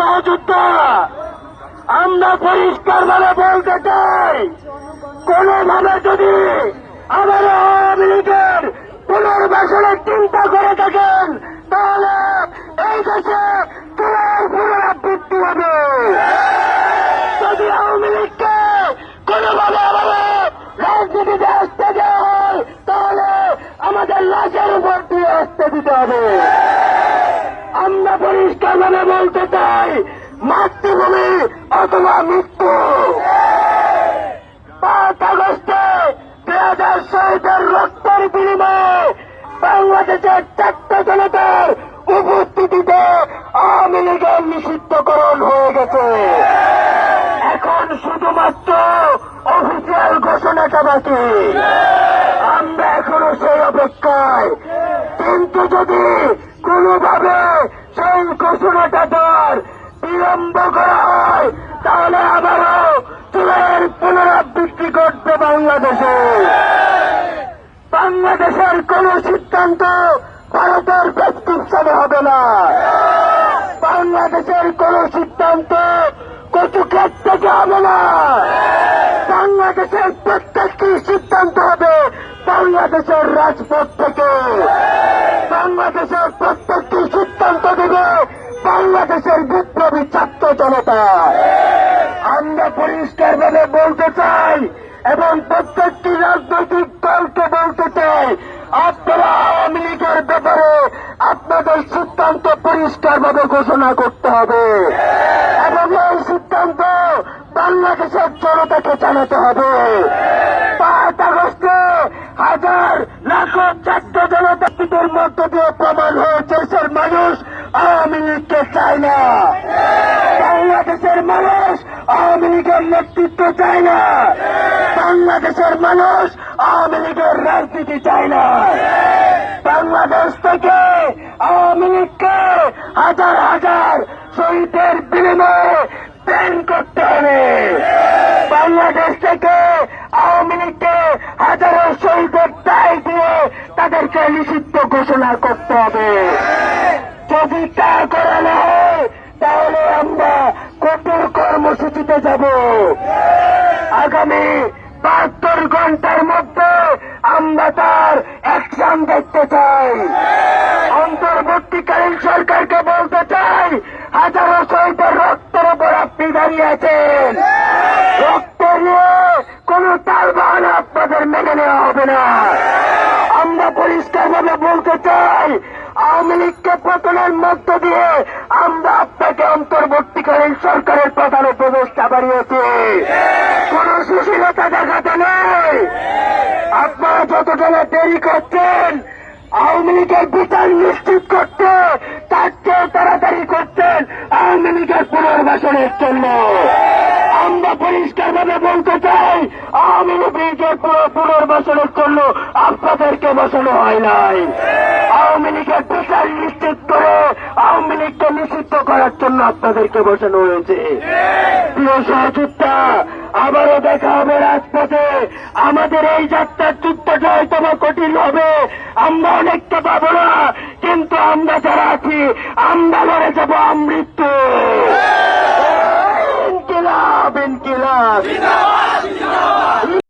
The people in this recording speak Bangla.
সহযোদ্ধা, আমরা পরিষ্কার ভাবে বলতে চাই, কোনোভাবে যদি আবার আওয়ামী লীগের পুনর্বাসনের চিন্তা করে থাকেন, তাহলে এই দেশে তোমার পুনরাবৃত্তি হবে। যদি আওয়ামী লীগকে কোনোভাবে আবার রাজনীতিতে আসতে দেওয়া হয়, তাহলে আমাদের লাশের উপর দিয়ে আসতে দিতে হবে। আমরা পরিষ্কার ভাবে বলতে চাই, মাতৃভূমি অথবা মৃত্যু। পাঁচ আগস্টে দুই হাজার শহীদের রক্তের বিনিময়ে বাংলাদেশের চারটে জনতার উপস্থিতিতে আওয়ামী লীগের নিষিদ্ধকরণ হয়ে গেছে। এখন শুধুমাত্র অফিসিয়াল ঘোষণাটা বাকি। আমরা এখনও সেই অপেক্ষায়। কিন্তু যদি সেই ঘোষণাটা দেওয়ার বিলম্ব করা হয়, তাহলে আবারও চুলের পুনরাবৃত্তি করতে বাংলাদেশে। বাংলাদেশের কোন সিদ্ধান্ত ভারতের প্রেসক্রিপশনে হবে না। বাংলাদেশের কোন সিদ্ধান্ত কচু ক্ষেত থেকে হবে না। বাংলাদেশের প্রত্যেকটি সিদ্ধান্ত হবে বাংলাদেশের রাজপথ থেকে। বাংলাদেশের দেবে বাংলাদেশের বিপ্লবী ছাত্র জনতা। আমরা পরিষ্কার ভাবে বলতে চাই এবং প্রত্যেকটি রাজনৈতিক দলকে বলতে চাই, আপনারা আওয়ামী লীগের ব্যাপারে আপনাদের সিদ্ধান্ত পরিষ্কার ভাবে ঘোষণা করতে হবে। এবং এই সিদ্ধান্ত বাংলাদেশের জনতাকে জানাতে হবে। পাঁচ আগস্টে হাজার লাখো ছাত্র জনতাদের মধ্য দিয়ে প্রমাণ হয়েছে দেশের মানুষ আওয়ামী লীগকে চায় না বাংলাদেশের মানুষ আওয়ামী লীগের নেতৃত্ব চায় না। বাংলাদেশের মানুষ আওয়ামী লীগের রাজনীতি চায় না। বাংলাদেশ থেকে আওয়ামী লীগকে হাজার হাজার শহীদের বিনিময়ে ব্যান করতে হবে। বাংলাদেশ থেকে আওয়ামী লীগকে হাজারো শহীদের দায় দিয়ে তাদেরকে নিষিদ্ধ ঘোষণা করতে হবে। যদি তা করা না হয়, তাহলে আমরা যাব। আগামী বাহাত্তর ঘণ্টার মধ্যে আমরা তার অ্যাকশন দেখতে চাই। অন্তর্বর্তীকালীন সরকারকে বলতে চাই, হাজারো শহীদের রক্তের উপর আপনি দাঁড়িয়ে আছেন। রক্ত নিয়ে কোন তাল বাহানা আপনাদের মেনে নেওয়া হবে না। আমরা পরিষ্কার ভাবে বলতে চাই, আওয়ামী লীগকে পতনের মধ্য দিয়ে আমরা আপনাকে অন্তর্বর্তীকালীন যতটা দেরি করছেন, আওয়ামী লীগের বিচার নিশ্চিত করতে তার চেয়ে তাড়াতাড়ি করছেন, আওয়ামী লীগের পুনর্বাসনের জন্য। আমরা পরিষ্কার ভাবে বলতে চাই, আওয়ামী লীগের পুনর্বাসনের জন্য আপনাদেরকে বসানো হয় নাই। আওয়ামী লীগের বিচার নিশ্চিত করে আওয়ামী লীগকে নিষিদ্ধ করার জন্য আপনাদেরকে বসানো হয়েছে। প্রিয় সহযোদ্ধা আবারও দেখা হবে রাজপথে। আমাদের এই যাত্রার যুদ্ধটা হয়তো কঠিন হবে। আমরা অনেকটা পাবো না, কিন্তু আমরা যারা আছি, আমরা লড়ে যাব আমৃত্যু। ইনকিলাব ইনকিলাব।